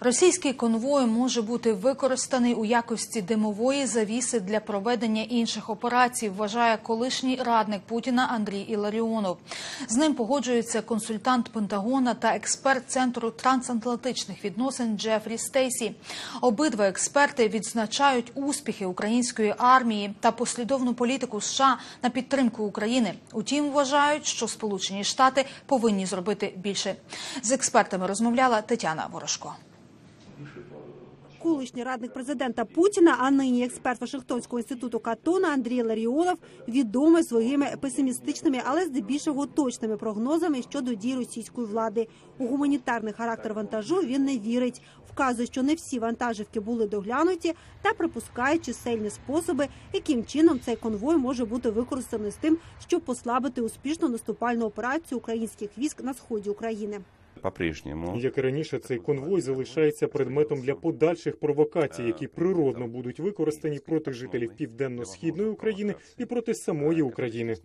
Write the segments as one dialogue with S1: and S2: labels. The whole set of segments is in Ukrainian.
S1: Російський конвой може бути використаний у якості димової завіси для проведення інших операцій, вважає колишній радник Путіна Андрій Іларіонов. З ним погоджується консультант Пентагона та експерт центру трансатлантичних відносин Джефрі Стейсі. Обидва експерти відзначають успіхи української армії та послідовну політику США на підтримку України. Утім, вважають, що Сполучені Штати повинні зробити більше. З експертами розмовляла Тетяна Ворожко.
S2: Колишній радник президента Путіна, а нині експерт Вашингтонського інституту Катона Андрій Ларіонов відомий своїми песимістичними, але здебільшого точними прогнозами щодо дій російської влади. У гуманітарний характер вантажу він не вірить. Вказує, що не всі вантажівки були доглянуті, та припускає чисельні способи, яким чином цей конвой може бути використаний з тим, щоб послабити успішну наступальну операцію українських військ на сході України.
S3: По-прежнему
S4: Як і раніше, цей конвой залишається предметом для подальших провокацій, які природно будуть використані проти жителів південно-східної України і проти самої України.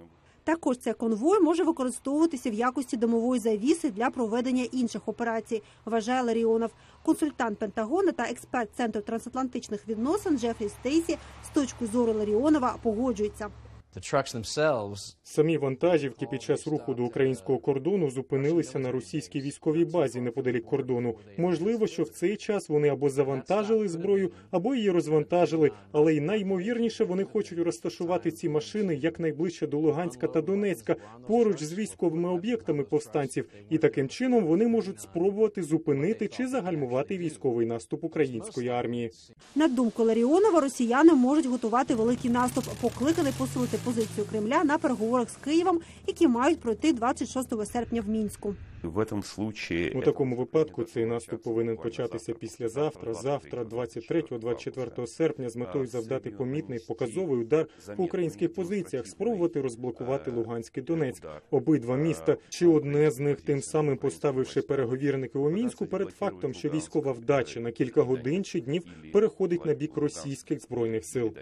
S2: Також цей конвой може використовуватися в якості домової завіси для проведення інших операцій, вважає Ларіонов. Консультант Пентагона та експерт Центру трансатлантичних відносин Джефрі Стейсі з точки зору Ларіонова погоджується.
S5: The trucks
S4: Самі вантажівки під час руху до українського кордону зупинилися на російській військовій базі неподалік кордону. Можливо, що в цей час вони або завантажили зброю, або її розвантажили, але й найімовірніше вони хочуть розташувати ці машини якнайближче до Луганська та Донецька, поруч з військовими об'єктами повстанців, і таким чином вони можуть спробувати зупинити чи загальмувати військовий наступ української армії.
S2: На думку Ларіонова, росіяни можуть готувати великий наступ, покликаний посилити позицію Кремля на переговорах з Києвом, які мають пройти 26 серпня в мінську.
S3: в этом случае
S4: У такому випадку цей наступ повинен початися післязавтра, завтра, 23-24 серпня, з метою завдати помітний показовий удар по українських позиціях, спробувати розблокувати Луганськ і Донецьк. Обидва міста, чи одне з них тим самим поставивши переговірники у мінську перед фактом, що військова вдача на кілька годин чи днів переходить на бік російських збройних сил.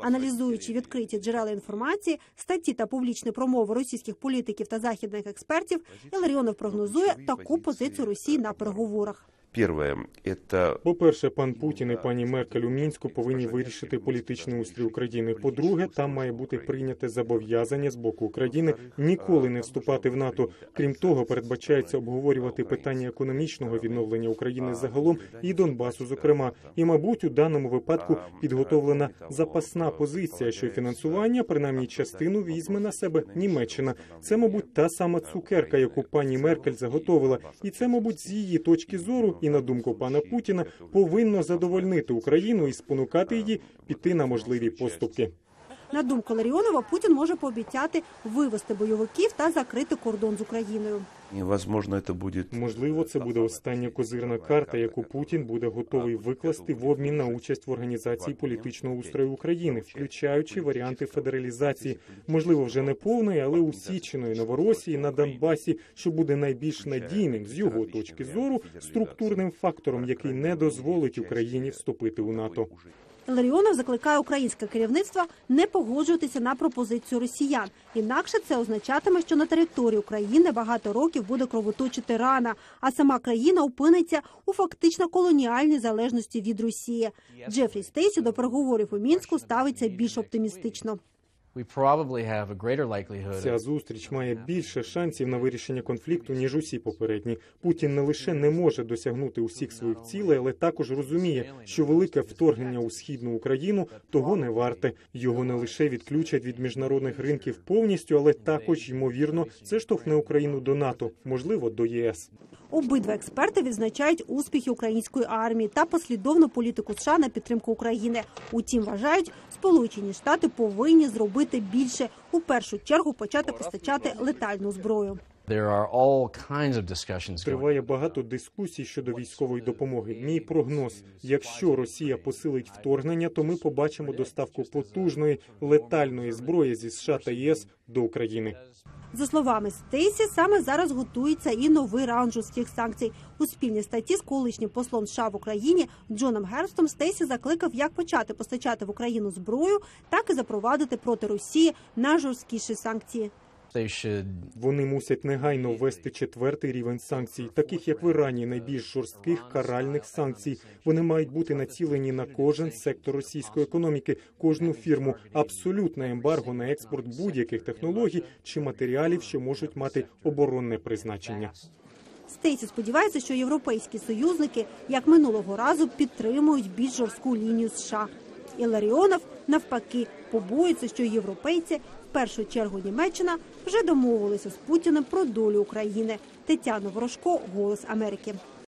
S2: Аналізуючи відкриті джерела інформації, статті та публічні промови російських політиків та західних експертів, Іларіонов прогнозує таку позицію Росії на переговорах.
S3: Это
S4: По-перше, пан Путін і пані Меркель у мінську повинні вирішити політичний устрій України. По-друге, там має бути прийняте зобов'язання з боку України ніколи не вступати в НАТО. Крім того, передбачається обговорювати питання економічного відновлення України загалом і Донбасу, зокрема. І, мабуть, у даному випадку підготовлена запасна позиція, що фінансування, принаймні частину, візьме на себе Німеччина. Це, мабуть, та сама цукерка, яку пані Меркель заготовила, і це, мабуть, з її точки зору, і на думку пана Путіна, повинно задовольнити Україну і спонукати її піти на можливі поступки.
S2: На думку Ларіонова, Путін може пообіцяти вивести бойовиків та закрити кордон з Україною.
S3: И, возможно это будет
S4: Можливо, це буде остання козирна карта, яку Путін буде готовий викласти в обмін на участь в організації політичного устрою України, включаючи варіанти федералізації, можливо, вже не повної, але усіченої Новоросії на Донбасі, що буде найбільш надійним з його точки зору структурним фактором, який не дозволить Україні вступити у НАТО.
S2: Ларіонов закликає українське керівництво не погоджуватися на пропозицію росіян. Інакше це означатиме, що на території України багато років буде кровоточити рана, а сама країна опиниться у фактично колоніальній залежності від Росії. Джефрі Стейсі до переговорів у мінську ставиться більш оптимістично.
S4: Ця зустріч має більше шансів на вирішення конфлікту ніж усі попередні. Путін не лише не може досягнути усіх своїх цілей, але також розуміє, що велике вторгнення у східну Україну того не варте. Його не лише відключать від міжнародних ринків повністю, але також ймовірно це штовхне Україну до НАТО, можливо, до ЄС.
S2: Обидва експерти відзначають успіхи української армії та послідовну політику США на підтримку України. Утім, вважають, Сполучені Штати повинні зробити більше у першу чергу почати постачати летальну зброю.
S5: there are all kinds of discussions going
S4: Триває багато дискусій щодо військової допомоги. Мій прогноз: якщо Росія посилить вторгнення, то ми побачимо доставку потужної летальної зброї зі США та ЄС до України.
S2: За словами Стейсі, саме зараз готується і новий раунд жорстких санкцій. У спільній статті з колишнім послом США в Україні Джоном Герстом Стейсі закликав як почати постачати в Україну зброю, так і запровадити проти Росії найжорсткіші санкції.
S4: Вони мусять негайно ввести четвертий рівень санкцій, таких як в Ірані, найбільш жорстких каральних санкцій. Вони мають бути націлені на кожен сектор російської економіки, кожну фірму. Абсолютне ембарго на експорт будь-яких технологій чи матеріалів, що можуть мати оборонне призначення.
S2: Стейсі сподівається, що європейські союзники, як минулого разу, підтримують більш жорстку лінію США. Іларіонов, навпаки, побоюється, що європейці, першу чергу Німеччина, вже домовилися з Путіним про долю України. Тетяна Ворожко, Голос Америки.